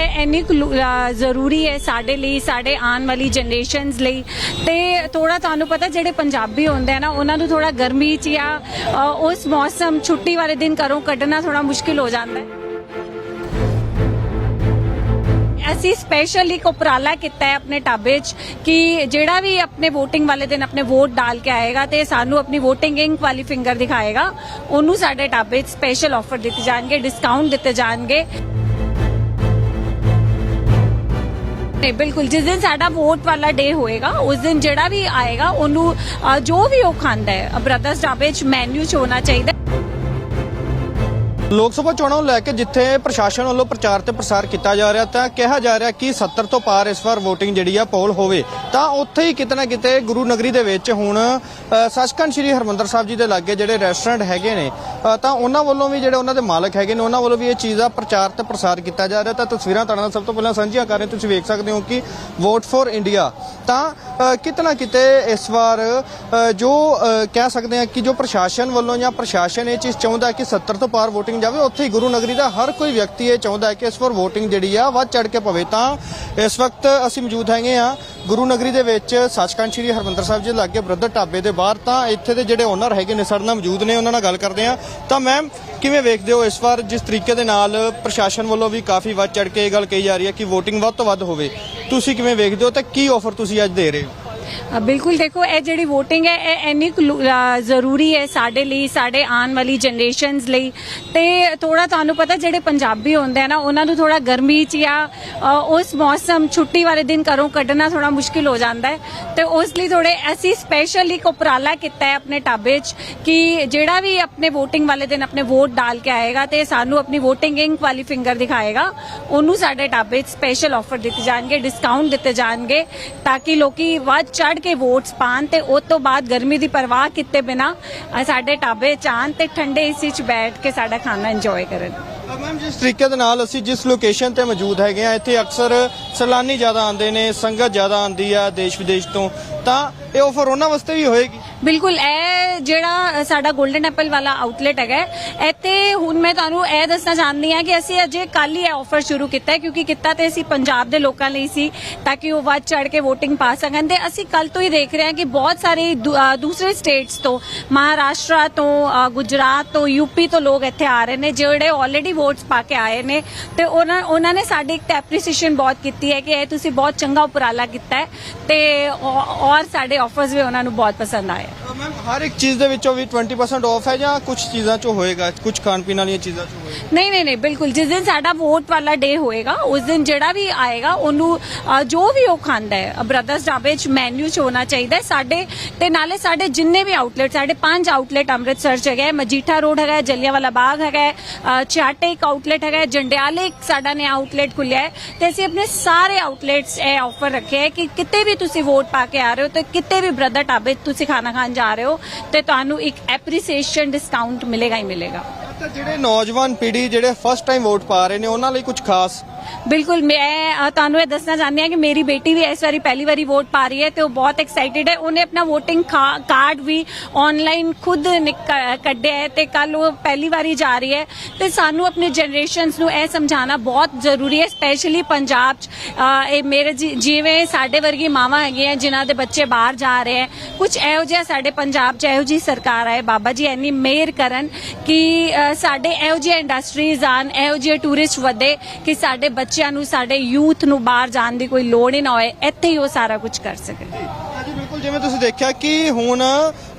ਇਹ ਇੰਨੀ ਜ਼ਰੂਰੀ ਹੈ ਸਾਡੇ ਲਈ, ਸਾਡੇ ਆਉਣ ਵਾਲੀ ਜਨਰੇਸ਼ਨਸ ਲਈ। ਤੇ ਥੋੜਾ ਤੁਹਾਨੂੰ ਪਤਾ ਜਿਹੜੇ ਪੰਜਾਬੀ ਹੁੰਦੇ ਆ ਨਾ, ਉਹਨਾਂ ਨੂੰ ਥੋੜਾ ਗਰਮੀ ਚ ਜਾਂ ਉਸ ਮੌਸਮ ਛੁੱਟੀ ਵਾਲੇ ਦਿਨ ਘਰੋਂ ਕੱਢਣਾ ਥੋੜਾ ਮੁਸ਼ਕਿਲ ਹੋ ਜਾਂਦਾ ਹੈ। ਅਸੀਂ ਸਪੈਸ਼ਲ ਇੱਕ ਉਪਰਾਲਾ ਕੀਤਾ ਹੈ ਆਪਣੇ ਢਾਬੇ 'ਚ ਕਿ ਜਿਹੜਾ ਵੀ ਆਪਣੇ VOTING ਵਾਲੇ ਦਿਨ ਆਪਣੇ ਵੋਟ ਡਾਲ ਕੇ ਆਏਗਾ ਤੇ ਸਾਨੂੰ ਆਪਣੀ VOTING ਇੰਕ ਵਾਲੀ ਫਿੰਗਰ ਦਿਖਾਏਗਾ। ਉਹਨੂੰ ਸਾਡੇ ਢਾਬੇ 'ਚ ਸਪੈਸ਼ਲ ਆਫਰ ਦਿੱਤੇ ਜਾਣਗੇ ਡਿਸਕਾਊਂਟ ਦਿੱਤੇ ਜਾਣਗੇ। ਨਹੀਂ ਬਿਲਕੁਲ ਜਿਸ ਦਿਨ ਸਾਡਾ ਵੋਟ ਵਾਲਾ ਡੇ ਹੋਏਗਾ ਉਸ ਦਿਨ ਜਿਹੜਾ ਵੀ ਆਏਗਾ ਉਹਨੂੰ ਅ, ਜੋ ਵੀ ਉਹ ਖਾਂਦਾ ਹੈ ਬ੍ਰਦਰਸ ਢਾਬੇ 'ਚ ਮੈਨੂ 'ਚ ਹੋਣਾ ਚਾਹੀਦਾ ਹੈ। ਲੋਕ ਸਭਾ ਚੋਣਾਂ ਨੂੰ ਲੈ ਕੇ ਜਿੱਥੇ ਪ੍ਰਸ਼ਾਸਨ ਵੱਲੋਂ ਪ੍ਰਚਾਰ ਤੇ ਪ੍ਰਸਾਰ ਕੀਤਾ ਜਾ ਰਿਹਾ ਤਾਂ ਕਿਹਾ ਜਾ ਰਿਹਾ ਕਿ 70 ਤੋਂ ਪਾਰ ਇਸ ਵਾਰ VOTING ਜਿਹੜੀ ਆ ਪੋਲ ਹੋਵੇ। ਤਾਂ ਉੱਥੇ ਹੀ ਕਿਤੇ ਨਾ ਕਿਤੇ ਗੁਰੂ ਨਗਰੀ ਦੇ ਵਿੱਚ ਹੁਣ ਅ, ਸੱਚਖੰਡ ਸ੍ਰੀ ਹਰਮੰਦਰ ਸਾਹਿਬ ਜੀ ਦੇ ਲਾਗੇ ਜਿਹੜੇ ਰੈਸਟੋਰੈਂਟ ਹੈਗੇ ਨੇ ਤਾਂ ਉਹਨਾਂ ਵੱਲੋਂ ਵੀ ਜਿਹੜੇ ਉਹਨਾਂ ਦੇ ਮਾਲਕ ਹੈਗੇ ਨੇ ਉਹਨਾਂ ਵੱਲੋਂ ਵੀ ਇਹ ਚੀਜ਼ ਦਾ ਪ੍ਰਚਾਰ ਤੇ ਪ੍ਰਸਾਰ ਕੀਤਾ ਜਾ ਰਿਹਾ। ਤਾਂ ਤਸਵੀਰਾਂ ਤੁਹਾਡੇ ਨਾਲ ਸਭ ਤੋਂ ਪਹਿਲਾਂ ਸਾਂਝੀਆਂ ਕਰ ਰਹੇ ਤੁਸੀਂ ਵੇਖ ਸਕਦੇ ਹੋ ਕਿ ਵੋਟ ਫॉर ਇੰਡੀਆ ਤਾਂ ਕਿਤੇ ਨਾ ਕਿਤੇ ਇਸ ਵਾਰ ਜੋ ਕਹਿ ਸਕਦੇ ਹਾਂ ਕਿ ਜੋ ਪ੍ਰਸ਼ਾਸਨ ਵੱਲੋਂ ਜਾਂ ਪ੍ਰਸ਼ਾਸਨ ਇਹ ਚੀਜ਼ ਚਾਹੁੰਦਾ ਕਿ 70 ਤੋਂ ਪਾਰ VOTING ਜਾਵੇ, ਉੱਥੇ ਹੀ ਗੁਰੂ ਨਗਰੀ ਦਾ ਹਰ ਕੋਈ ਵਿਅਕਤੀ ਇਹ ਚਾਹੁੰਦਾ ਹੈ ਕਿ ਇਸ ਵਾਰ VOTING ਜਿਹੜੀ ਆ, ਵੱਧ ਚੜ ਕੇ ਪਵੇ ਤਾਂ ਇਸ ਵਕਤ ਅਸੀਂ ਮੌਜੂਦ ਹੈਗੇ ਆ ਗੁਰੂ ਨਗਰੀ ਦੇ ਵਿੱਚ ਸੱਚਖੰਡ ਸ੍ਰੀ ਹਰਮੰਦਰ ਸਾਹਿਬ ਜੀ ਲਾਗੇ ਬ੍ਰਦਰ ਢਾਬੇ ਦੇ ਬਾਹਰ ਤਾਂ ਇੱਥੇ ਦੇ ਜਿਹੜੇ ਓਨਰ ਹੈਗੇ ਨੇ ਸਾਡੇ ਨਾਲ ਮੌਜੂਦ ਨੇ, ਉਹਨਾਂ ਨਾਲ ਗੱਲ ਕਰਦੇ ਆ ਤਾਂ ਮੈਮ ਕਿਵੇਂ ਵੇਖਦੇ ਹੋ ਇਸ ਵਾਰ, ਜਿਸ ਤਰੀਕੇ ਦੇ ਨਾਲ ਪ੍ਰਸ਼ਾਸਨ ਵੱਲੋਂ ਵੀ ਕਾਫੀ ਵੱਧ ਚੜ ਕੇ ਇਹ ਗੱਲ ਕਹੀ ਜਾ ਰਹੀ ਹੈ ਕਿ VOTING ਵੱਧ ਤੋਂ ਵੱਧ ਹੋਵੇ, ਤੁਸੀਂ ਕਿਵੇਂ ਵੇਖਦੇ ਹੋ ਤੇ ਕੀ ਆਫਰ ਤੁਸੀਂ ਅੱਜ ਦੇ ਰਹੇ ਹੋ? ਬਿਲਕੁਲ ਦੇਖੋ, ਇਹ ਜਿਹੜੀ VOTING ਹੈ, ਇਹ ਇੰਨੀ ਕੁ ਲੂ- ਜ਼ਰੂਰੀ ਹੈ ਸਾਡੇ ਲਈ, ਸਾਡੇ ਆਉਣ ਵਾਲੀ ਜਨਰੇਸ਼ਨਸ ਲਈ। ਤੇ ਥੋੜਾ ਤੁਹਾਨੂੰ ਪਤਾ ਜਿਹੜੇ ਪੰਜਾਬੀ ਹੁੰਦੇ ਆ ਨਾ, ਉਹਨਾਂ ਨੂੰ ਥੋੜਾ ਗਰਮੀ ਚ ਜਾਂ ਉਸ ਮੌਸਮ ਛੁੱਟੀ ਵਾਲੇ ਦਿਨ ਘਰੋਂ ਕੱਢਣਾ ਥੋੜਾ ਮੁਸ਼ਕਿਲ ਹੋ ਜਾਂਦਾ ਹੈ। ਤੇ ਉਸ ਲਈ ਥੋੜੇ ਅਸੀਂ ਸਪੈਸ਼ਲ ਇੱਕ ਉਪਰਾਲਾ ਕੀਤਾ ਹੈ ਆਪਣੇ ਢਾਬੇ 'ਚ ਕਿ ਜਿਹੜਾ ਵੀ ਆਪਣੇ VOTING ਵਾਲੇ ਦਿਨ ਆਪਣੇ ਵੋਟ ਡਾਲ ਕੇ ਆਏਗਾ ਤੇ ਸਾਨੂੰ ਆਪਣੀ VOTING ਇੰਕ ਵਾਲੀ ਫਿੰਗਰ ਦਿਖਾਏਗਾ, ਉਹਨੂੰ ਸਾਡੇ ਢਾਬੇ 'ਚ ਸਪੈਸ਼ਲ ਆਫਰ ਦਿੱਤੇ ਜਾਣਗੇ ਡਿਸਕਾਊਂਟ ਦਿੱਤੇ ਜਾਣਗੇ, ਤਾਂ ਕਿ ਲੋਕੀ ਵੱਧ ਚੜ ਕੇ ਵੋਟਸ ਪਾਣ ਤੇ ਉਸ ਤੋਂ ਬਾਅਦ ਗਰਮੀ ਦੀ ਪਰਵਾਹ ਕੀਤੇ ਬਿਨਾ ਸਾਡੇ ਢਾਬੇ 'ਚ ਆਉਣ ਤੇ ਠੰਡੇ ਏਸੀ 'ਚ ਬੈਠ ਕੇ ਸਾਡਾ ਖਾਣਾ ਇੰਜੋਏ ਕਰਨ। ਮੈਮ ਜਿਸ ਤਰੀਕੇ ਦੇ ਨਾਲ ਅਸੀਂ ਜਿਸ ਲੋਕੇਸ਼ਨ ਤੇ ਮੌਜੂਦ ਹੈਗੇ ਆ ਇੱਥੇ ਅਕਸਰ ਸੈਲਾਨੀ ਜ਼ਿਆਦਾ ਆਉਂਦੇ ਨੇ ਸੰਗਤ ਜ਼ਿਆਦਾ ਆਉਂਦੀ ਆ ਦੇਸ਼ ਵਿਦੇਸ਼ ਤੋਂ ਤਾਂ ਇਹ ਆਫਰ ਉਹਨਾਂ ਵਾਸਤੇ ਵੀ ਹੋਏਗੀ? ਬਿਲਕੁਲ ਇਹ ਜਿਹੜਾ ਸਾਡਾ 골ਡਨ ਐਪਲ ਵਾਲਾ ਆਊਟਲੈਟ ਹੈਗਾ ਇੱਥੇ ਹੁਣ ਮੈਂ ਤੁਹਾਨੂੰ ਇਹ ਦੱਸਣਾ ਚਾਹੁੰਦੀ ਹਾਂ ਕਿ ਅਸੀਂ ਅਜੇ ਕੱਲ ਹੀ ਇਹ ਆਫਰ ਸ਼ੁਰੂ ਕੀਤਾ ਹੈ, ਕਿਉਂਕਿ ਕੀਤਾ ਤੇ ਅਸੀਂ ਪੰਜਾਬ ਦੇ ਲੋਕਾਂ ਲਈ ਸੀ, ਤਾਂ ਕਿ ਉਹ ਵੱਧ ਚੜ ਕੇ VOTING ਪਾ ਸਕਣ ਤੇ ਅਸੀਂ ਕੱਲ ਤੋਂ ਹੀ ਦੇਖ ਰਹੇ ਹਾਂ ਕਿ ਬਹੁਤ ਸਾਰੇ ਦੂ- ਦੂਸਰੇ ਸਟੇਟਸ ਤੋਂ, ਮਹਾਰਾਸ਼ਟਰ ਤੋਂ ਗੁਜਰਾਤ ਤੋਂ ਯੂਪੀ ਤੋਂ ਲੋਕ ਇੱਥੇ ਆ ਰਹੇ ਨੇ, ਜਿਹੜੇ ਆਲਰੇਡੀ ਵੋਟਸ ਪਾ ਕੇ ਆਏ ਨੇ, ਤੇ ਉਹਨਾਂ ਉਹਨਾਂ ਨੇ ਸਾਡੀ ਇੱਕ ਐਪਰੀਸੀਏਸ਼ਨ ਬਹੁਤ ਕੀਤੀ ਹੈ ਕਿ ਇਹ ਤੁਸੀਂ ਬਹੁਤ ਚੰਗਾ ਉਪਰਾਲਾ ਕੀਤਾ ਹੈ, ਤੇ ਔਰ ਸਾਡੇ ਆਫਰਸ ਵੀ ਉਹਨਾਂ ਨੂੰ ਬਹੁਤ ਪਸੰਦ ਆਏ ਹਰ ਇੱਕ ਚੀਜ਼ ਦੇ ਵਿੱਚੋਂ ਵੀ 20% ਆਫ ਹੈ ਜਾਂ ਕੁਝ ਚੀਜ਼ਾਂ 'ਚੋਂ ਹੋਏਗਾ ਕੁਝ ਖਾਣ ਪੀਣ ਵਾਲੀਆਂ ਚੀਜ਼ਾਂ 'ਚੋਂ? ਨਹੀਂ ਨਹੀਂ ਨਹੀਂ ਬਿਲਕੁਲ। ਜਿਸ ਦਿਨ ਸਾਡਾ ਵੋਟ ਵਾਲਾ ਡੇ ਹੋਏਗਾ ਉਸ ਦਿਨ ਜਿਹੜਾ ਵੀ ਆਏਗਾ ਉਹਨੂੰ ਅ, ਜੋ ਵੀ ਉਹ ਖਾਂਦਾ ਹੈ ਬ੍ਰਦਰਸ ਢਾਬੇ 'ਚ ਮੈਨੂ 'ਚ ਹੋਣਾ ਚਾਹੀਦਾ ਹੈ। ਸਾਡੇ ਤੇ ਨਾਲੇ ਸਾਡੇ ਜਿੰਨੇ ਵੀ ਆਊਟਲੈਟ ਸਾਡੇ ਪੰਜ ਆਊਟਲੈਟ ਅੰਮ੍ਰਿਤਸਰ 'ਚ ਹੈਗੇ ਹੈ, ਮਜੀਠਾ ਰੋਡ ਹੈਗਾ ਹੈ, ਜਲਿਆਂਵਾਲਾ ਬਾਗ ਹੈਗਾ ਹੈ, ਅ, ਚਾਟੇ ਇੱਕ ਆਊਟਲੈਟ ਹੈਗਾ ਹੈ, ਜੰਡਿਆਲੇ ਇੱਕ ਸਾਡਾ ਨया ਆਊਟਲੈਟ ਖੁੱਲਿਆ ਹੈ। ਤੇ ਅਸੀਂ ਆਪਣੇ ਸਾਰੇ ਆਊਟਲੈਟਸ ਇਹ ਆਫਰ ਰੱਖੇ ਹੈ ਕਿ ਕਿਤੇ ਵੀ ਤੁਸੀਂ ਵੋਟ ਪਾ ਕੇ ਆ ਰਹੇ ਹੋ ਤੇ ਕਿਤੇ ਵੀ ਬ੍ਰਦਰ ਢਾਬੇ 'ਚ ਤੁਸੀਂ ਖਾਣਾ ਖਾਣ ਜਾ ਰਹੇ ਹੋ ਤੇ ਤੁਹਾਨੂੰ ਇੱਕ ਐਪਰੀਸੀਏਸ਼ਨ ਡਿਸਕਾਊਂਟ ਮਿਲੇਗਾ ਹੀ ਮਿਲੇਗਾ। ਤਾਂ ਜਿਹੜੇ ਨੌਜਵਾਨ ਪੀੜ੍ਹੀ ਜਿਹੜੇ ਫਸਟ ਟਾਈਮ ਵੋਟ ਪਾ ਰਹੇ ਨੇ, ਉਹਨਾਂ ਲਈ ਕੁਝ ਖਾਸ ਬਿਲਕੁਲ, ਮੈਂ ਤੁਹਾਨੂੰ ਇਹ ਦੱਸਣਾ ਚਾਹੁੰਦੀ ਹਾਂ ਕਿ ਮੇਰੀ ਬੇਟੀ ਵੀ ਇਸ ਵਾਰੀ ਪਹਿਲੀ ਵਾਰੀ ਵੋਟ ਪਾ ਰਹੀ ਹੈ ਤੇ ਉਹ ਬਹੁਤ ਐਕਸਾਈਟਿਡ ਹੈ। ਉਹਨੇ ਆਪਣਾ VOTING ਕਾਰਡ ਵੀ ਆਨਲਾਈਨ ਖੁਦ ਕੱਢਿਆ ਹੈ ਤੇ ਕੱਲ ਉਹ ਪਹਿਲੀ ਵਾਰੀ ਜਾ ਰਹੀ ਹੈ। ਤੇ ਸਾਨੂੰ ਆਪਣੇ ਜਨਰੇਸ਼ਨਸ ਨੂੰ ਇਹ ਸਮਝਾਉਣਾ ਬਹੁਤ ਜ਼ਰੂਰੀ ਹੈ ਸਪੈਸ਼ਲੀ ਪੰਜਾਬ 'ਚ। ਇਹ ਮੇਰੇ ਜਿ- ਜਿਵੇਂ ਸਾਡੇ ਵਰਗੀ ਮਾਵਾਂ ਹੈਗੀਆਂ, ਜਿਨ੍ਹਾਂ ਦੇ ਬੱਚੇ ਬਾਹਰ ਜਾ ਰਹੇ ਹੈ ਕੁਝ ਇਹੋ ਜਿਹਾ ਸਾਡੇ ਪੰਜਾਬ 'ਚ ਇਹੋ ਜੀ ਸਰਕਾਰ ਆਏ। ਬਾਬਾ ਜੀ ਇੰਨੀ ਮਿਹਰ ਕਰਨ ਕਿ ਸਾਡੇ ਇਹੋ ਜਿਹੇ ਇੰਡਸਟਰੀਜ਼ ਆਣ ਇਹੋ ਜਿਹੇ ਟੂਰਿਸਟ ਵਧੇ ਕਿ ਸਾਡੇ ਬੱਚਿਆਂ ਨੂੰ ਸਾਡੇ ਯੂਥ ਨੂੰ ਬਾਹਰ ਜਾਣ ਦੀ ਕੋਈ ਲੋੜ ਹੀ ਨਾ ਹੋਏ ਇੱਥੇ ਹੀ ਉਹ ਸਾਰਾ ਕੁਝ ਕਰ ਸਕਣ ਬਿਲਕੁਲ ਜਿਵੇਂ ਤੁਸੀਂ ਦੇਖਿਆ ਕਿ ਹੁਣ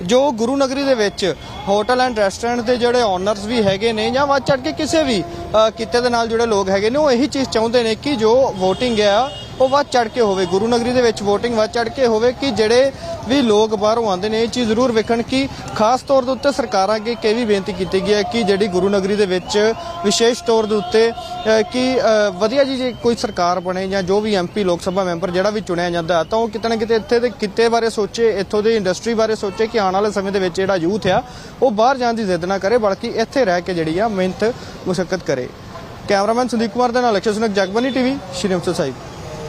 ਜੋ ਗੁਰੂ ਨਗਰੀ ਦੇ ਵਿੱਚ ਹੋਟਲ ਐਂਡ ਰੈਸਟੋਰੈਂਟ ਦੇ ਜਿਹੜੇ ਓਨਰਸ ਵੀ ਹੈਗੇ ਨੇ ਜਾਂ ਵੱਧ ਚੜ ਕੇ ਕਿਸੇ ਵੀ ਅ, ਕਿੱਤੇ ਦੇ ਨਾਲ ਜੁੜੇ ਲੋਕ ਹੈਗੇ ਨੇ ਉਹ ਇਹੀ ਚੀਜ਼ ਚਾਹੁੰਦੇ ਨੇ ਕਿ ਜੋ VOTING ਆ ਉਹ ਵੱਧ ਚੜ ਕੇ ਹੋਵੇ। ਗੁਰੂ ਨਗਰੀ ਦੇ ਵਿੱਚ VOTING ਵੱਧ ਚੜ ਕੇ ਹੋਵੇ ਕਿ ਜਿਹੜੇ ਵੀ ਲੋਕ ਬਾਹਰੋਂ ਆਉਂਦੇ ਨੇ। ਇਹ ਚੀਜ਼ ਜ਼ਰੂਰ ਵੇਖਣ ਕਿ ਖਾਸ ਤੌਰ ਦੇ ਉੱਤੇ ਸਰਕਾਰਾਂ ਅੱਗੇ ਇਹ ਵੀ ਬੇਨਤੀ ਕੀਤੀ ਗਈ ਹੈ ਕਿ ਜਿਹੜੀ ਗੁਰੂ ਨਗਰੀ ਦੇ ਵਿੱਚ ਵਿਸ਼ੇਸ਼ ਤੌਰ ਦੇ ਉੱਤੇ ਕਿ ਵਧੀਆ ਜੀ ਜੇ ਕੋਈ ਸਰਕਾਰ ਬਣੇ ਜਾਂ ਜੋ ਵੀ ਐਮਪੀ ਲੋਕ ਸਭਾ ਮੈਂਬਰ ਜਿਹੜਾ ਵੀ ਚੁਣਿਆ ਜਾਂਦਾ, ਤਾਂ ਉਹ ਕਿਤੇ ਨਾ ਕਿਤੇ ਇੱਥੇ ਦੇ ਕਿੱਤੇ ਬਾਰੇ ਸੋਚੇ, ਇੱਥੋਂ ਦੀ ਇੰਡਸਟਰੀ ਬਾਰੇ ਸੋਚੇ ਕਿ ਆਉਣ ਵਾਲੇ ਸਮੇਂ ਦੇ ਵਿੱਚ ਜਿਹੜਾ ਯੂਥ ਆ, ਉਹ ਬਾਹਰ ਜਾਣ ਦੀ ਜ਼ਿੱਦ ਨਾ ਕਰੇ, ਬਲਕਿ ਇੱਥੇ ਰਹਿ ਕੇ ਜਿਹੜੀ ਆ ਮਿਹਨਤ ਮੁਸ਼ਕਲ ਕਰੇ। ਕੈਮਰਾਮੈਨ ਸੰਦੀਪ ਕੁਮਾਰ ਦੇ ਨਾਲ ਅਕਸ਼ੈ ਸੁਨਕ ਜਗਬਨੀ ਟੀਵੀ, ਸ਼੍ਰੀ ਅੰਮ੍ਰਿਤਸਰ ਸਾਹਿਬ।